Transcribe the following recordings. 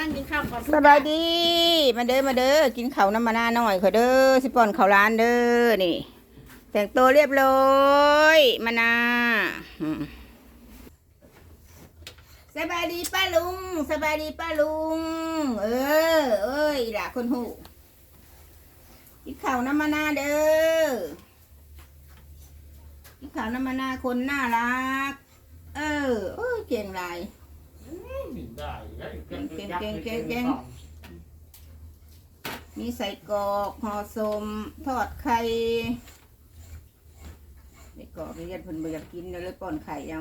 นั่งกินข้าวก่อนสบายดี มาเด้อมาเด้อกินข้าวน้ำมานาหน่อยขอเด้อสิปอนข้าวร้านเด้อนี่ แต่งตัวเรียบร้อยมานาสบายดีป้าลุงสบายดีป้าลุง เออ เอ้ยด่าคนหูกินข้าวน้ำมานาเด้อกินข้าวน้ำมานาคนน่ารัก เออโอ้ยเก่งไร ไม่ได้ได้เก่งเก่งเก่งเก่งมีใส่กรอกห่อสมทอดไข่ใส่กรอกเรียนเพิ่นบ่อยากกินเดี๋ยวเลยป้อนไข่เอา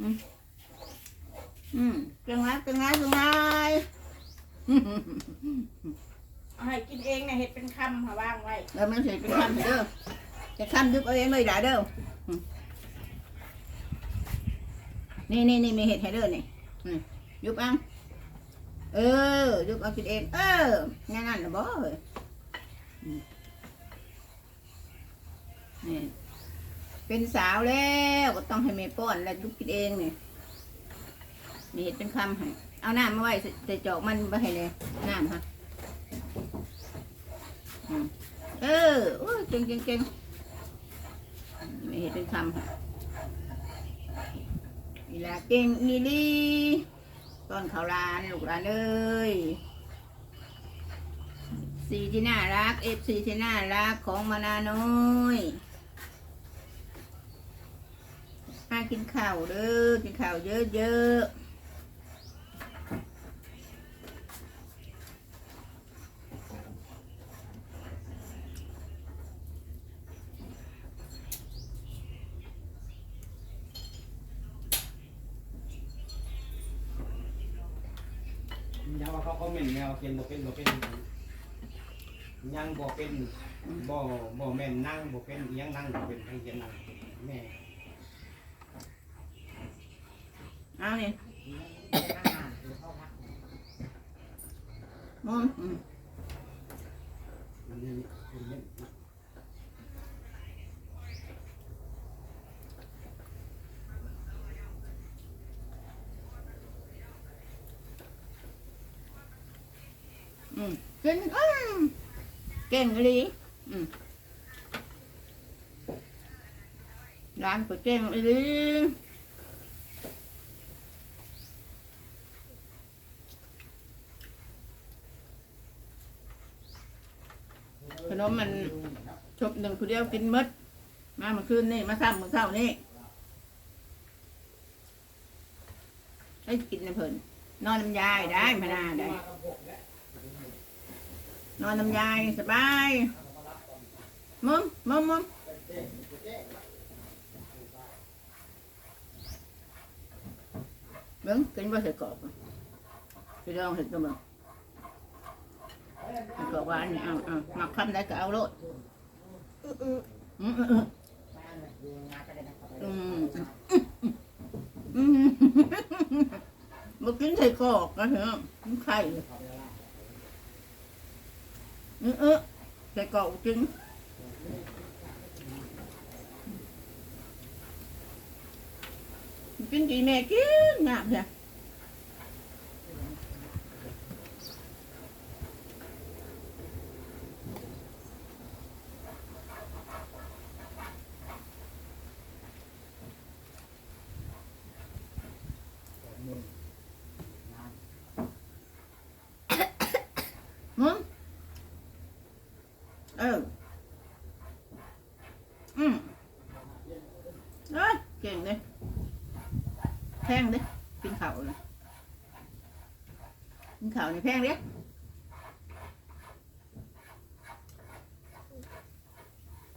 อืมอืมเก่งไรเก่งไรเก่งไรเอา ให้กินเองเนี่ยเห็ดเป็นคำค่ะวางไว้เออมันเสียเป็นคำเด้อจะคำยุบเอาเองเลยด่าเด้ออืมนี่นี่นี่มีเห็ดให้เด้อนี่ยุบเอาเออ ยุบเอากินเอง เอองั้นนั่นนะบ่เอ้ยอืมนี่เป็นสาวแล้วก็ต้องให้แม่ป้อนแล้วยุบกินเองนี่มีเห็ดเป็นคำให้เอาน้ำมาไว้ใส่จอกมันไปให้เลยน้ำฮะ เออโอ้ยเก่งเก่งเก่งไม่เห็นเป็นคำนี่ละเก่งอีหลีตอนเขาลานลูกลานเอ้ยสีที่น่ารักเอฟซีที่น่ารักของมานาน้อยมากินข้าวเด้อกินข้าวเยอะๆ เขาเขาเหม็นแนวเป็นบ่เป็นบ่เป็นยังบ่เป็นบ่บ่แม่นนั่งบ่เป็นอิหยังนั่งบ่เป็นให้เขียนนั่งแม่เอาเนี่ยมองอืม มันเอืมเก่งเก่งอีหลีอืมร้านก็เก่งอีหลีขนมมันชบหนึ่งคนเดียวกินมดมาเมื่อคืนนี่มาซ้ำเมื่อเช้านี่ให้กินนะเพิ่นนอนน้ำยายได้พนาได้ นอนน้ำยายสบายมุมมุมมุมเบิ้งกินบ่ใส่กรอบไปลองเห็ดตัวเบิ้งกรอบหวานนี่เอาเอามักคำได้ก็เอาโลดอืมอืมอืมอืมอืมบ่กินใส่กรอกนะเหรอมันไข่เลย เออเออใส่กรอกจริงกินกี่แม่กินงามจ้ะมึง เออ อืมเอ้ยเก่งเลยแพงเลยกินข้าวเลยกินข้าวนี่แพงเลย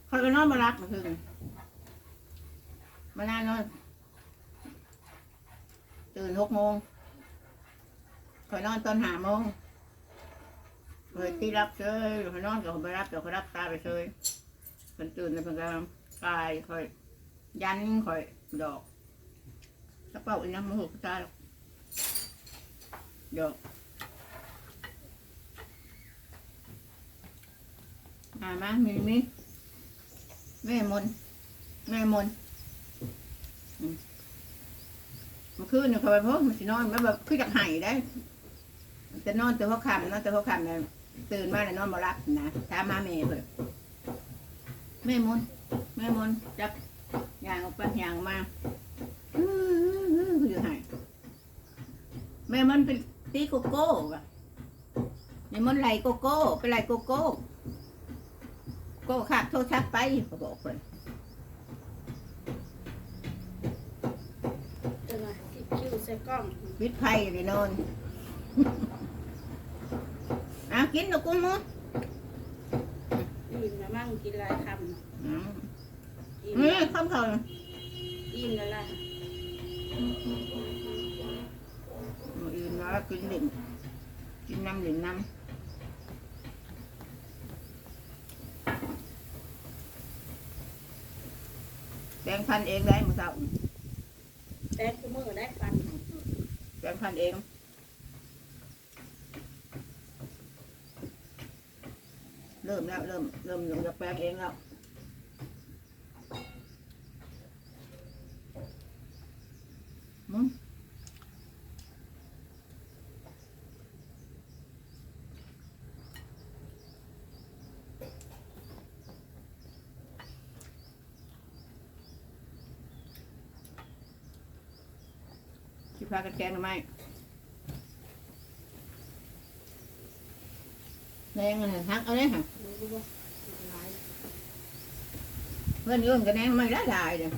คอยไปนอนมารักมาคืนมานานนอนตื่นหกโมงคอยนอนตอนหาโมงเคยที่รับเชยหรือนอนกับคนไปรับเดี๋ยวเขารับตาไปเชยคนตื่นในเป็นการกายคอยยันคอยดอก กระเป๋าอีกนะมือหกตาหรอกดอกมามามีมีแม่มนแม่มนมเมื่อคืนเนี่ยเขาไปพบมันสินอนมันแบบคือจากไห้ได้จะนอนแต่พอคำนอนแต่พอคำเนี่ยตื่นมาแล้วนอนมารับนะถามมาแม่เพิ่นแม่มนแม่มนจับยางออกไปยางออกมาอื้ออื้ออื้ออยู่ไห้ แม่มันเป็นตีโกโก้ว่ะแม่มนไหลโกโก้ไปไหลโกโก้ โก้ขาดโทรศัพท์ไปเขาบอกเพิ่นเออติดคิวใส่กล้องวิทย์ไพ่ไปนอนเอากินดอกกุ้งมั้งอิ่มแล้วมั่งกินหลายคอืมำอิ่มนี่แล้วข้าวเขา อิ่มแล้วล่ะ มืออื่นแล้วกินดิ่งกินน้ำดิ่งน้ำแบ่งพันเองได้มื้อเช้าแต่คือมือได้ฟันแบ่งพันเองเริ่มแล้วเริ่มเริ่มลงจะแปลงเองแล้วมึง ที่พากันแกงหรือไม่แรงอะไรทักเอาเลยค่ะรู้รู้ว่าหลายเพื่อนโยุ่นกันแนงไม่ได้ได้เลย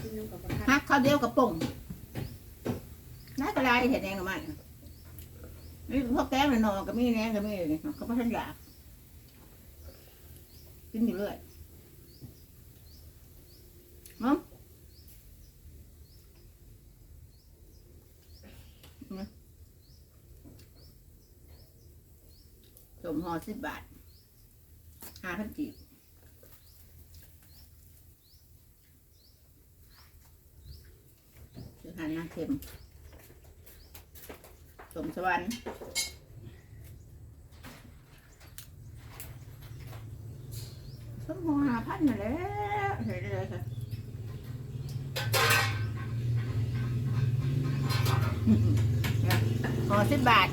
ที่นึงกับประทัฮัดกข้าวเดียวกับป่งน่าก็ได้เห็นแดงกับมันนี่พวกแก้มเลยนอนก็มีแนงก็มีเลยเขาไม่ทันอยากกินอยู่เรื่อยมั้ง สมหอสิบบาทห้าพันจีบคือหันน้ำเค็มสมสวรรค์สมหอห้าพันมาแล้วเห็นเลยค่ะหอสิบบาท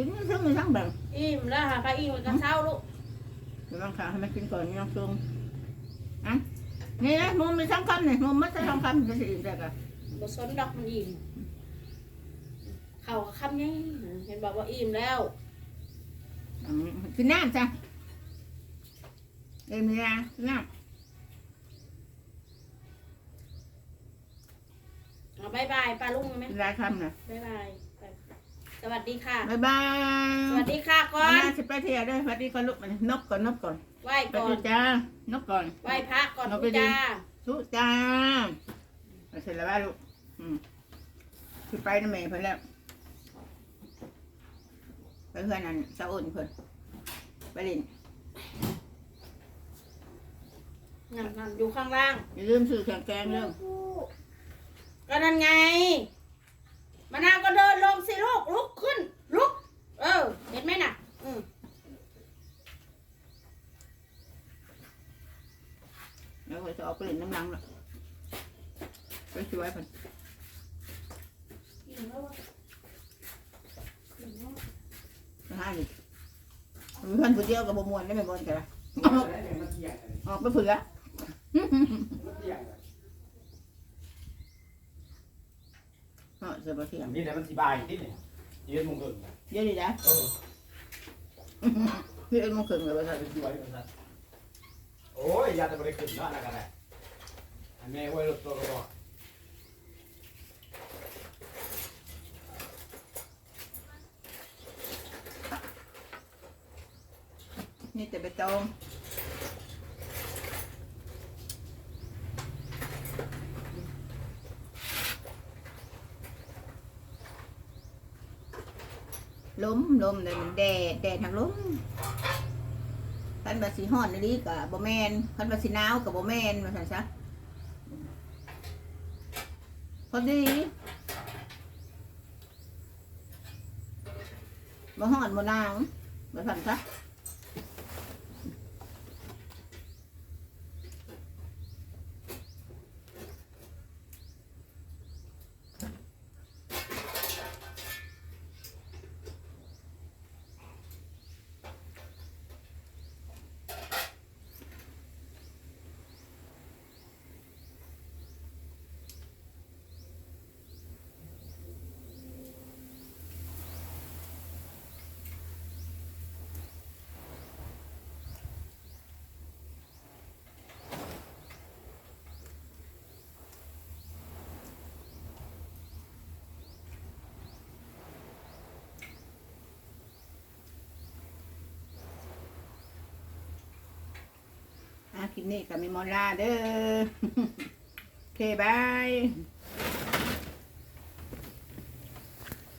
กินทั้งมือทั้งแบบอิ่มแล้วค่ะพระอิ่มมันก็เศร้าลูกเดี๋ยวลองขาให้มันกินก่อนนี่ลองซุงอะนี่นะมุมมีสองคำนี่มุมมัดจะสองคำจะสิอิ่มได้กะบสนดอกมันอิ่มเข่ากับคำนี้เห็นบอกว่าอิ่มแล้วอืมกินน้ำจ้ะเอ็มนี่นะกินน้เอาบายบายป้าลุงไหมำกินหลายคำนะบายบายไป สวัสดีค่ะ บ๊ายบายสวัสดีค่ะก่อนน่าจะไปเที่ยวด้วยสวัสดีก่อนลูกมันนกก่อนนกก่อนไหว้ไปก่อดูนจ้านกก่อน ไหว้พระก่อนเอาทุไปกดิ จ้าทุจ้าเสร็จแล้วบ้าลูกอืมคือไปน้ำเมย์เพิ่นแล้วไปเพื่อนนั่นสะอุ่นเพิ่นไปเลินนั่นนั่นอยู่ข้างล่าง อย่าลืมซื้อแกงแกงเรื่อง ก็นั่นไงมะนาวก็เดินลง สิลูกลุกขึ้น ลุก เออ เห็นไหมน่ะอืมแล้วก็จะเอาไปเล่นน้ำลังละไปช่วยเพิ่นไปหาดิมีเพื่อนผู้เดียวกับบมวนได้ไหมบนกันละได้เลยมันเที่ยงเลยออกไปเผื่อ มันเที่ยง เลยเออเสือบ่เที่ยงนี่แหละมันสิบายที่นี่ยืนมงคลนะเยอะดีนะเออพี่เอ็นมงคลเลยว่าถ้าเป็นช่วยมันนะโอ้ยยาจะบริขึ้นเนาะนะกันแหละอันแม่ไว้รถตัวก็บอกนี่แต่ไปตอง ล้มลมเลยมันแดดแดดทางล้มคันบาสีห่อนนี่กับบแมนคันบาสีหนาวกับบแมนมาสั่นซะพอดีบ่ห่อนบ่นางบ่สั่นซะ ลิปนี้ก็มีมอลลาเด้อ โอเคบาย